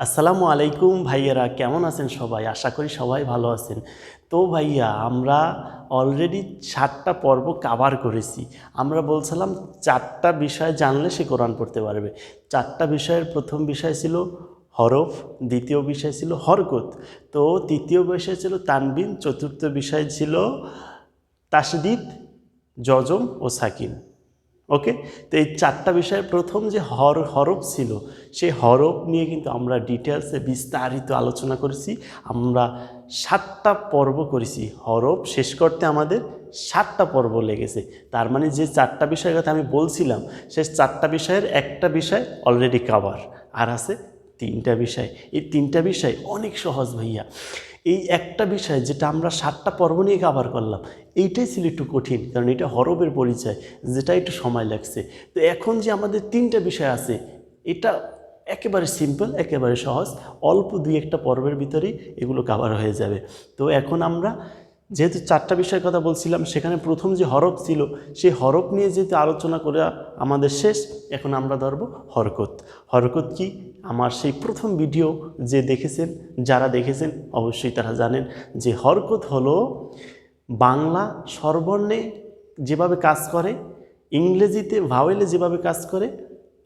আসসালামু আলাইকুম ভাইয়েরা, কেমন আছেন সবাই? আশা করি সবাই ভালো আছেন। তো ভাইয়া, আমরা অলরেডি সাতটা পর্ব কাভার করেছি। আমরা বলছিলাম চারটা বিষয় জানলে সে কোরআন পড়তে পারবে। চারটা বিষয়ের প্রথম বিষয় ছিল হরফ, দ্বিতীয় বিষয় ছিল হরকত। তো তৃতীয় বিষয় ছিল তানবিন, চতুর্থ বিষয় ছিল তাসদিদ, জজম ও সাকিন। ওকে তো এই চারটা বিষয়ের প্রথম যে হর, হরফ ছিল, সেই হরফ নিয়ে কিন্তু আমরা ডিটেলসে বিস্তারিত আলোচনা করেছি। আমরা সাতটা পর্ব করেছি। হরফ শেষ করতে আমাদের সাতটা পর্ব লেগেছে। তার মানে যে চারটা বিষয়ের কথা আমি বলছিলাম সে চারটা বিষয়ের একটা বিষয় অলরেডি কাভার আর আছে তিনটা বিষয়। এই তিনটা বিষয় অনেক সহজ ভাইয়া। এই একটা বিষয় যেটা আমরা সাতটা পর্ব নিয়ে কাভার করলাম, এইটাই ছিল একটু কঠিন, কারণ এটা হরবের পরিচয়, যেটা একটু সময় লাগছে। তো এখন যে আমাদের তিনটা বিষয় আছে, এটা একেবারে সিম্পল একেবারে সহজ, অল্প দুই একটা পর্বের ভিতরেই এগুলো কাভার হয়ে যাবে। তো এখন আমরা যেহেতু চারটা বিষয়ের কথা বলছিলাম, সেখানে প্রথম যে হরফ ছিল, সেই হরফ নিয়ে যেহেতু আলোচনা করে আমাদের শেষ, এখন আমরা ধরবো হরকত। হরকত কি? আমার সেই প্রথম ভিডিও যে দেখেছেন, যারা দেখেছেন, অবশ্যই তারা জানেন যে হরকত হলো বাংলা স্বরবর্ণে যেভাবে কাজ করে, ইংরেজিতে ভাওয়েলে যেভাবে কাজ করে,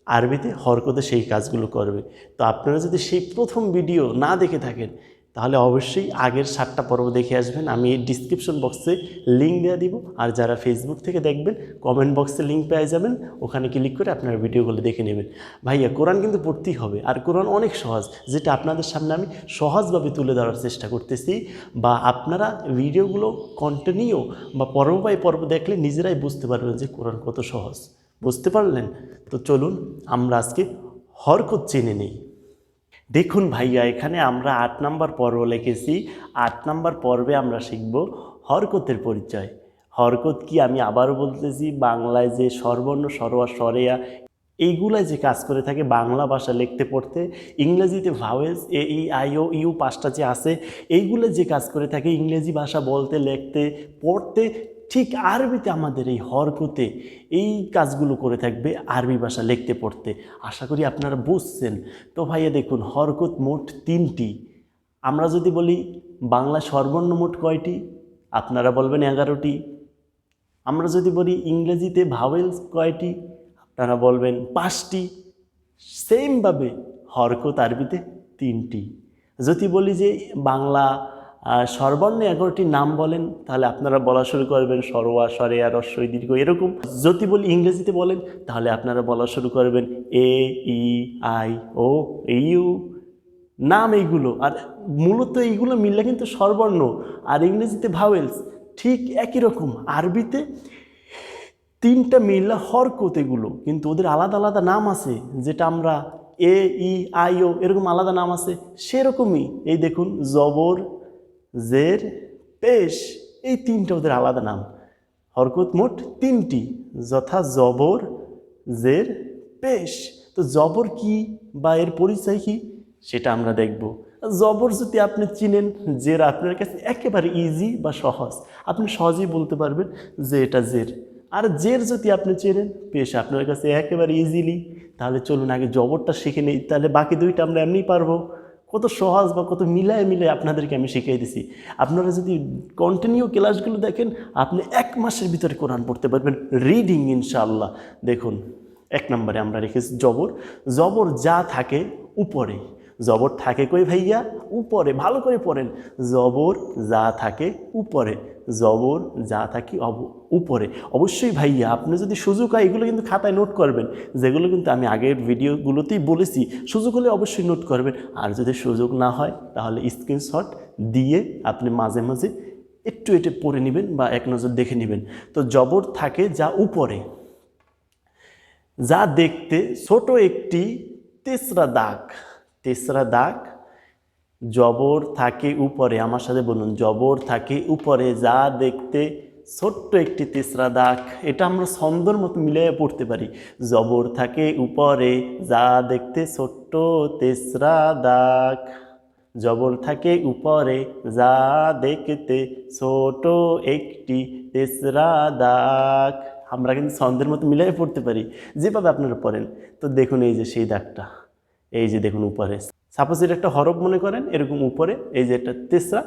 আরবিতে হরকতে সেই কাজগুলো করবে। তো আপনারা যদি সেই প্রথম ভিডিও না দেখে থাকেন তাহলে অবশ্যই আগের সাতটা পর্ব দেখে আসবেন। আমি ডিসক্রিপশন বক্সে লিঙ্ক দেওয়া দিব। আর যারা ফেসবুক থেকে দেখবেন কমেন্ট বক্সে লিঙ্ক পেয়ে যাবেন। ওখানে ক্লিক করে আপনার ভিডিওগুলো দেখে নেবেন। ভাইয়া, কোরআন কিন্তু পড়তেই হবে। আর কোরআন অনেক সহজ। যেটা আপনাদের সামনে আমি সহজভাবে তুলে ধরার চেষ্টা করতেছি বা আপনারা ভিডিওগুলো কন্টিনিউ বা পর্ব বাই পর্ব দেখলে নিজেরাই বুঝতে পারবেন যে কোরআন কত সহজ। বুঝতে পারলেন? তো চলুন, আমরা আজকে হরকত চেনে নিই। দেখুন ভাইয়া, এখানে আমরা আট নাম্বার পর্ব লিখেছি। আট নাম্বার পর্বে আমরা শিখব হরকতের পরিচয়। হরকত কি আমি আবারও বলতেছি, বাংলায় যে সর্বর্ণ সরোয়া সরেয়া, এইগুলাই যে কাজ করে থাকে বাংলা ভাষা লিখতে, পড়তে, ইংরেজিতে vowels A, E, I, O, U পাঁচটা যে আছে এইগুলো যে কাজ করে থাকে ইংরেজি ভাষা বলতে, লিখতে, পড়তে ঠিক আরবিতে আমাদের এই হরকতে এই কাজগুলো করে থাকবে আরবি ভাষা লিখতে, পড়তে। আশা করি আপনারা বুঝছেন। তো ভাইয়া দেখুন, হরকত মোট তিনটি। আমরা যদি বলি বাংলা সর্বর্ণ মোট কয়টি? আপনারা বলবেন এগারোটি। আমরা যদি বলি ইংরেজিতে ভাওয়েলস কয়টি? আপনারা বলবেন পাঁচটি। সেমভাবে হরকত আরবিতে তিনটি। যদি বলি যে বাংলা সর্বর্ণ এগারোটি নাম বলেন, তাহলে আপনারা বলা শুরু করবেন সরোয়া, সরেয়া রস্বই দীর্ঘ, এরকম। যদি বলি ইংরেজিতে বলেন, তাহলে আপনারা বলা শুরু করবেন এ, ই, আই, ও ইউ। নাম এইগুলো, আর মূলত এইগুলো মিললে কিন্তু সর্বর্ণ আর ইংরেজিতে ভাওয়েলস, ঠিক একই রকম। আরবিতে তিনটা মিললে হরকত এগুলো, কিন্তু ওদের আলাদা আলাদা নাম আছে, যেটা আমরা এ, ই, আই, ও, এরকম আলাদা নাম আছে, সেরকমই। এই দেখুন, জবর জের, পেশ, এই তিনটা ওদের আলাদা নাম। হরকত মোট তিনটি, যথা জবর, জের, পেশ। তো জবর কি বা এর পরিচয় কি? সেটা আমরা দেখব। জবর যদি আপনি চিনেন, জের আপনার কাছে একেবারে ইজি বা সহজ। আপনি সহজেই বলতে পারবেন যে এটা জের। আর জের যদি আপনি চেনেন, পেশ আপনার কাছে একেবারে ইজিলি তাহলে চলুন আগে জবরটা শিখে নিই, তাহলে বাকি দুইটা আমরা এমনিই পারব। কত সহজ বা কত মিলায় মিলে আপনাদেরকে আমি শিখিয়ে দিছি। আপনারা যদি কন্টিনিউ ক্লাসগুলো দেখেন, আপনি এক মাসের ভিতরে কোরআন পড়তে পারবেন। রিডিং ইনশাআল্লাহ। দেখুন, এক নম্বরে আমরা রেখেছি জবর। জবর যা থাকে উপরে। জবর থাকে কই ভাইয়া? উপরে। ভালো করে পড়েন। জবর যা থাকে উপরে। জবর, যা থাকে উপরে। অবশ্যই ভাইয়া, আপনি যদি সুযোগ হয়, এগুলো কিন্তু খাতায় নোট করবেন। যেগুলো কিন্তু আমি আগের ভিডিওগুলোতেই বলেছি। সুযোগ হলে অবশ্যই নোট করবেন। আর যদি সুযোগ না হয়, তাহলে স্ক্রিনশট দিয়ে আপনি মাঝে মাঝে একটু এটে পড়ে নেবেন বা এক নজর দেখে নেবেন। তো জবর থাকে যা উপরে। যা দেখতে ছোট একটি তেসরা দাগ। তেসরা দাগ জবর থাকে উপরে, আমার সাথে বলুন, জবর থাকে উপরে, যা দেখতে ছোট্ট একটি তেসরা দাগ, এটা আমরা ছন্দর মতো মিলিয়ে পড়তে পারি। জবর থাকে উপরে, যা দেখতে ছোট্ট তেসরা দাগ। জবর থাকে উপরে, যা দেখতে ছোট একটি তেসরা দাগ। আমরা কিন্তু ছন্দের মতো মিলিয়ে পড়তে পারি। যেভাবে আপনারা পড়েন। তো দেখুন এই যে সেই দাগটা। এই যে দেখুন উপরে। সাপোজ এটা একটা হরফ মনে করেন এরকম উপরে এই যে একটা তেসরা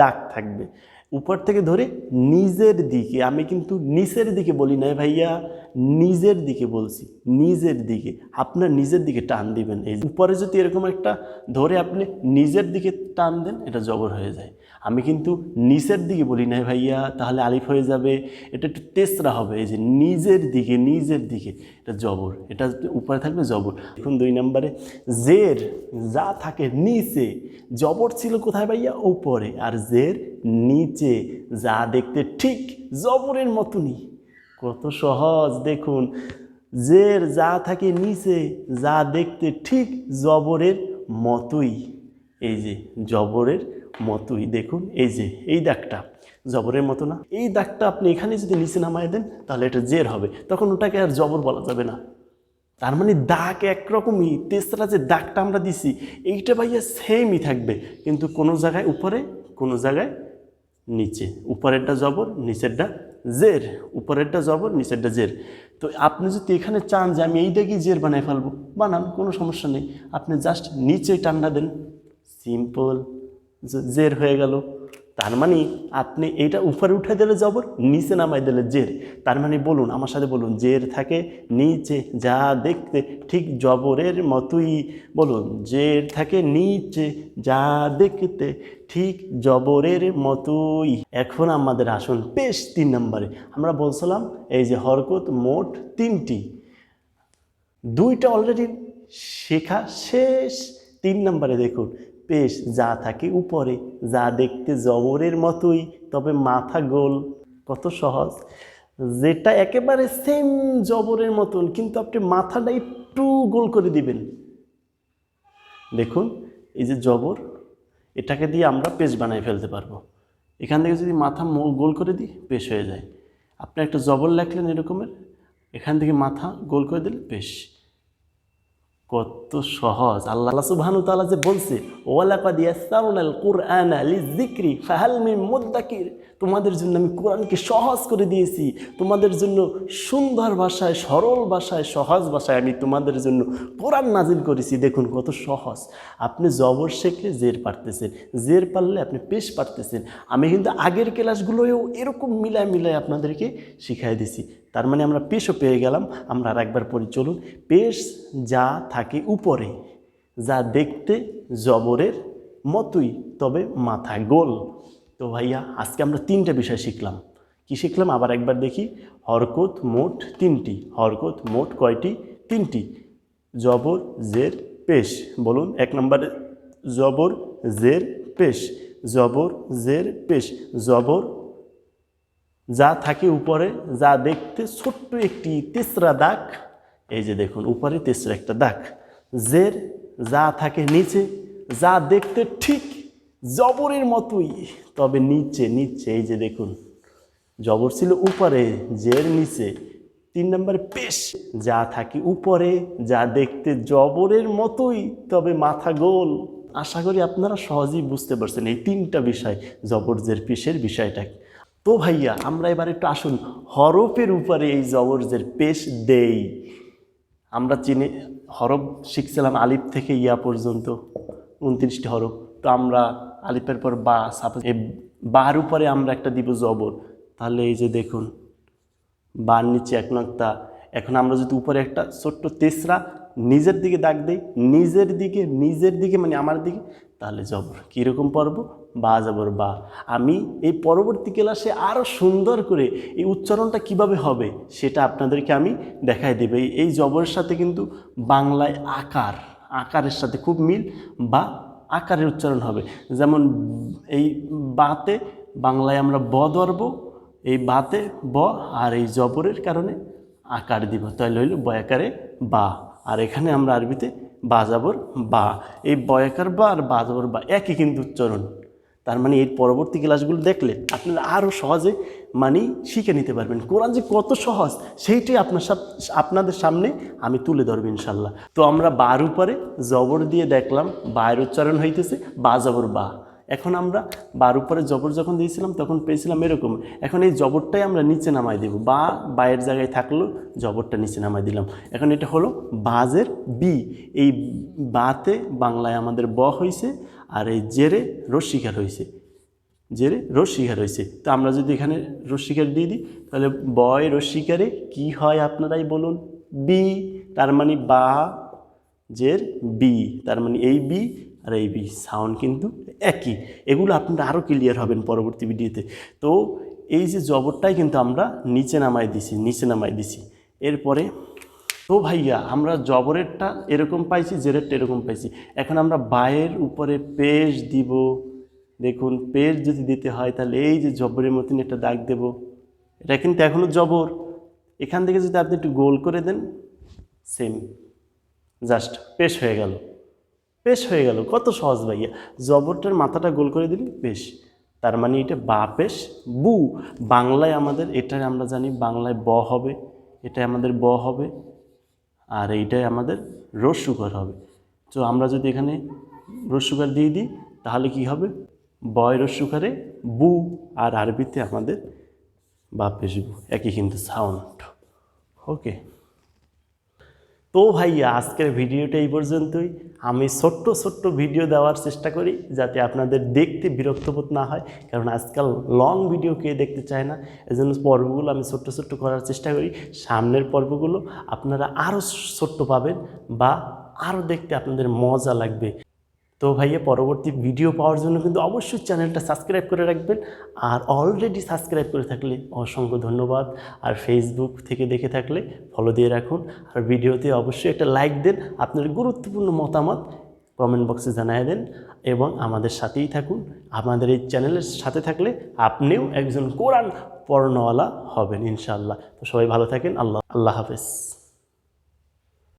দাগ থাকবে। উপর থেকে ধরে নিজের দিকে, আমি কিন্তু নিচের দিকে বলি না ভাইয়া, নিজের দিকে বলছি, নিজের দিকে, আপনার নিজের দিকে টান দিবেন। এই উপরে যদি এরকম একটা ধরে আপনি নিজের দিকে টান দেন, এটা জবর হয়ে যায়। আমি কিন্তু নিচের দিকে বলি না ভাইয়া, তাহলে আলিফ হয়ে যাবে, এটা একটু তেসরা হবে, এই যে নিজের দিকে নিজের দিকে, এটা জবর, এটা উপরে থাকবে জবর। এখন দুই নম্বরে, জের যা থাকে নিচে, জবর ছিল কোথায় ভাইয়া? উপরে, আর জের নিচে যা দেখতে ঠিক জবরের মতনই। কত সহজ দেখুন, জের যা থাকে নিচে যা দেখতে ঠিক জবরের মতোই। এই যে, জবরের মতোই, দেখুন, এই যে, এই দাগটা, জবরের মতো না? এই দাগটা আপনি এখানে যদি নিচে নামায় দেন, তাহলে এটা জের হবে। তখন ওটাকে আর জবর বলা যাবে না। তার মানে দাগ একরকমই, তেসরা যে দাগটা আমরা দিছি, এইটা ভাইয়া সেমই থাকবে। কিন্তু কোনো জায়গায় উপরে, কোনো জায়গায় নিচে, উপরেরটা জবর, নিচেরটা জের, উপরেরটা জবর, নিচেরটা জের। তো আপনি যদি এখানে চান যে আমি এইটাকে জের বানাই ফেলব, বানান, কোনো সমস্যা নেই। আপনি জাস্ট নিচে টান্ডা দেন। সিম্পল জের হয়ে গেল। তার মানে আপনি এটা উপরে উঠে দিলে জবর, নিচে নামাই দিলে জের। তার মানে বলুন, আমার সাথে বলুন, জের থাকে নিচে, যা দেখতে ঠিক জবরের মতোই। বলুন, জের থাকে নিচে, যা দেখতে ঠিক জবরের মতোই। এখন আমাদের আসুন পেশ তিন নম্বরে। আমরা বলছিলাম, এই যে হরকত মোট তিনটি। দুইটা অলরেডি শেখা শেষ। তিন নম্বরে দেখুন পেশ যা থাকে উপরে, যা দেখতে জবরের মতোই, তবে মাথা গোল। কত সহজ। যেটা একেবারে সেম জবরের মতন, কিন্তু আপনি মাথাটা একটু গোল করে দিবেন। দেখুন, এই যে জবর, এটাকে দিয়ে আমরা পেশ বানাই ফেলতে পারব। এখান থেকে যদি মাথা গোল করে দিই, পেশ হয়ে যায়। আপনি একটা জবর লেখলেন এরকমের, এখান থেকে মাথা গোল করে দিলে পেশ। কত সহজ। আল্লাহ সুবহানু তাআলা যে বলছে তোমাদের জন্য আমি কোরআনকে সহজ করে দিয়েছি। তোমাদের জন্য সুন্দর ভাষায়, সরল ভাষায়, সহজ ভাষায় আমি তোমাদের জন্য কোরআন নাজিল করেছি। দেখুন কত সহজ। আপনি জবর শেখলে জের পারতেছেন। জের পারলে আপনি পেশ পারতেছেন। আমি কিন্তু আগের ক্লাসগুলোও এরকম মিলায় মিলায় আপনাদেরকে শিখাই দিছি। তার মানে আমরা পেশও পেয়ে গেলাম, আমরা আর একবার পড়ি, চলুন। পেশ যা থাকে উপরে, যা দেখতে জবরের মতোই, তবে মাথা গোল। তো ভাইয়া, আজকে আমরা তিনটা বিষয় শিখলাম। কি শিখলাম? আবার একবার দেখি। হরকত মোট তিনটি, হরকত মোট কয়টি? তিনটি। জবর, জের, পেশ। বলুন, এক নম্বরে জবর, জের, পেশ। জবর, জের, পেশ। জবর যা থাকে উপরে, যা দেখতে ছোট্ট একটি তেসরা দাগ, এই যে দেখুন, উপরে তেসরা একটা দাগ। জের যা থাকে নিচে, যা দেখতে ঠিক জবরের মতোই, তবে নিচে নিচে, এই যে দেখুন, জবর ছিল উপরে, জের নিচে। তিন নম্বর পেশ, যা থাকে উপরে, যা দেখতে জবরের মতোই, তবে মাথা গোল। আশা করি আপনারা সহজেই বুঝতে পারছেন এই তিনটা বিষয়, জবর, জের, পেশের বিষয়টা তো ভাইয়া, আমরা এবার একটু আসুন। হরফের উপরে এই জবরজের পেশ দেই। আমরা চিনি, হরফ শিখছিলাম আলিফ থেকে ইয়া পর্যন্ত, উনত্রিশটি হরফ। তো আমরা আলিফের পর বা, সাপোজ এই বার উপরে আমরা একটা দিব জবর। তাহলে এই যে দেখুন, বার নিচে এক নক্তা। এখন আমরা যদি উপরে একটা ছোট্ট তেসরা নিজের দিকে দাগ দিই, নিজের দিকে নিজের দিকে মানে আমার দিকে, তাহলে জবর। কীরকম পর্ব? বা জবর, বা। আমি এই পরবর্তী ক্লাসে আরও সুন্দর করে এই উচ্চারণটা কীভাবে হবে সেটা আপনাদেরকে আমি দেখাই দেব। এই- জবরের সাথে কিন্তু বাংলায় আকার, আকারের সাথে খুব মিল বা আকারের উচ্চারণ হবে। যেমন এই বাতে বাংলায় আমরা ব ধরবো, এই বাতে ব আর এই জবরের কারণে আকার দিব। তাহলে হইল বয়াকারে বা। আর এখানে আমরা আরবিতে বা যাবর বা। এই বয়াকার বা আর বা যাবর বা একই কিন্তু উচ্চারণ। তার মানে এর পরবর্তী ক্লাসগুলো দেখলে আপনারা আরও সহজে মানে শিখে নিতে পারবেন। কোরআন যে কত সহজ, সেইটাই আপনার আপনাদের সামনে আমি তুলে ধরব ইনশাল্লাহ। তো আমরা বার উপরে জবর দিয়ে দেখলাম বায়ের উচ্চারণ হইতেছে বা জবর বা। এখন আমরা বার উপরে জবর যখন দিয়েছিলাম, তখন পেয়েছিলাম এরকম। এখন এই জবরটাই আমরা নিচে নামাই দেব। বা বায়ের জায়গায় থাকল, জবরটা নিচে নামাই দিলাম। এখন এটা হলো বাজের বি এই বাতে বাংলায় আমাদের ব হয়েছে আর এই জেরে রস্বীকার হয়েছে জেরে রস্বীকার হয়েছে তো আমরা যদি এখানে রস্বীকার দিয়ে দিই, তাহলে বয় রস্বীকারে কি হয় আপনারাই বলুন? বি তার মানে বা, জের বি তার মানে এই বি আর এই বি সাউন্ড কিন্তু একই। এগুলো আপনারা আরও ক্লিয়ার হবেন পরবর্তী ভিডিওতে তো। এই যে জবরটাই কিন্তু আমরা নিচে নামাই দিছি, নিচে নামাই দিছি। এরপরে তো ভাইয়া, আমরা জবরেরটা এরকম পাইছি, জেরেরটা এরকম পাইছি। এখন আমরা বায়ের উপরে পেজ দিব। দেখুন পেজ যদি দিতে হয় তাহলে এই যে জবরের মতন একটা দাগ দেব। এটা কিন্তু এখনও জবর। এখান থেকে যদি আপনি একটু গোল করে দেন সেম জাস্ট পেশ হয়ে গেল। পেশ হয়ে গেল। কত সহজ ভাইয়া। জবরটার মাথাটা গোল করে দিলি পেশ তার মানে এটা বা পেশ, বু। বাংলায় আমাদের এটা আমরা জানি, বাংলায় ব হবে এটা আমাদের ব হবে, আর এইটাই আমাদের রস্যুকার হবে। তো আমরা যদি এখানে রস্যুকার দিয়ে দিই, তাহলে কি হবে? বয় রস্যুকারে বু, আর আরবিতে আমাদের বা পেশ বু। একই কিন্তু সাউন্ড। ওকে। তো ভাইয়া, আজকের ভিডিওটা এই পর্যন্তই। আমি ছোট্ট ছোট্ট ভিডিও দেওয়ার চেষ্টা করি যাতে আপনাদের দেখতে বিরক্তবোধ না হয়, কারণ আজকাল লং ভিডিও কে দেখতে চায় না। এজন্য পর্বগুলো আমি ছোট্ট ছোট্ট করার চেষ্টা করি। সামনের পর্বগুলো আপনারা আরও ছোট্ট পাবেন বা আরও দেখতে আপনাদের মজা লাগবে। তো ভাইয়া, পরবর্তী ভিডিও পাওয়ার জন্য কিন্তু অবশ্যই চ্যানেলটা সাবস্ক্রাইব করে রাখবেন। আর অলরেডি সাবস্ক্রাইব করে থাকলে অসংখ্য ধন্যবাদ। আর ফেসবুক থেকে দেখে থাকলে ফলো দিয়ে রাখুন। আর ভিডিওতে অবশ্যই একটা লাইক দেন, আপনার গুরুত্বপূর্ণ মতামত কমেন্ট বক্সে জানিয়ে দেন এবং আমাদের সাথেই থাকুন। আমাদের এই চ্যানেলের সাথে থাকলে আপনিও একজন কোরআন পড়নওয়ালা হবেন ইনশাআল্লাহ। তো সবাই ভালো থাকেন। আল্লাহ আল্লাহ হাফেজ।